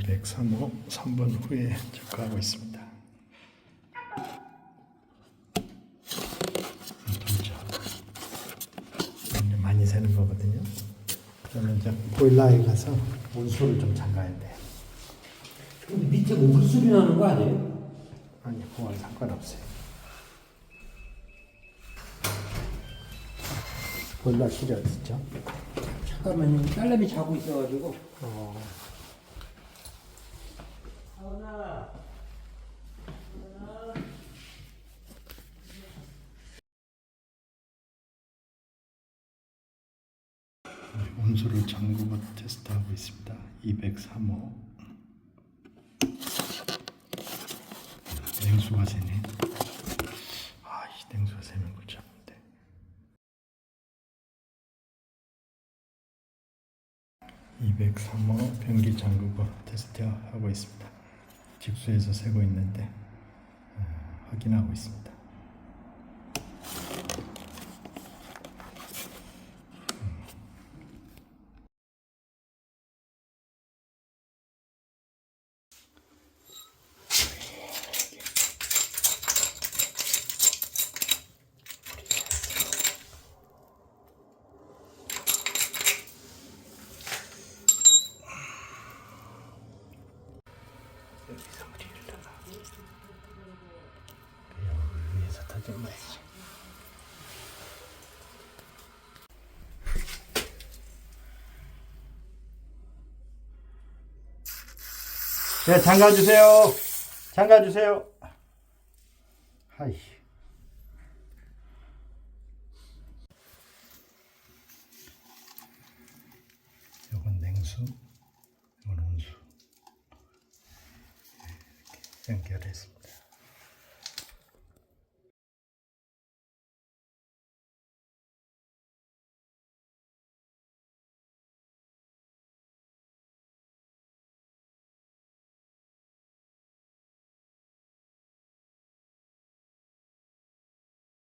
203호 3분 후에 접근하고 있습니다. 많이 새는 거거든요. 그러면 이제 보일러에 가서 온수를 좀 잠가야 돼. 근데 밑에 뭐 물소리 나는 거 아니에요? 아니, 그건 상관없어요. 보일러 실이 어딨죠? 잠깐만요. 딸내미 자고 있어가지고. 어, 온수를 잠그고 테스트하고 있습니다. 203호 냉수가 새네. 아, 이 냉수가 새면 그참인데 203호 변기 잠그고 테스트하고 있습니다. 직수에서 새고 있는데 어, 확인하고 있습니다. 여기서 물이 흘러가. 여기 위에서 터진 거야지. 네, 잠가 주세요. 잠가 주세요. 하이. 요건 냉수, Thank you, Aris.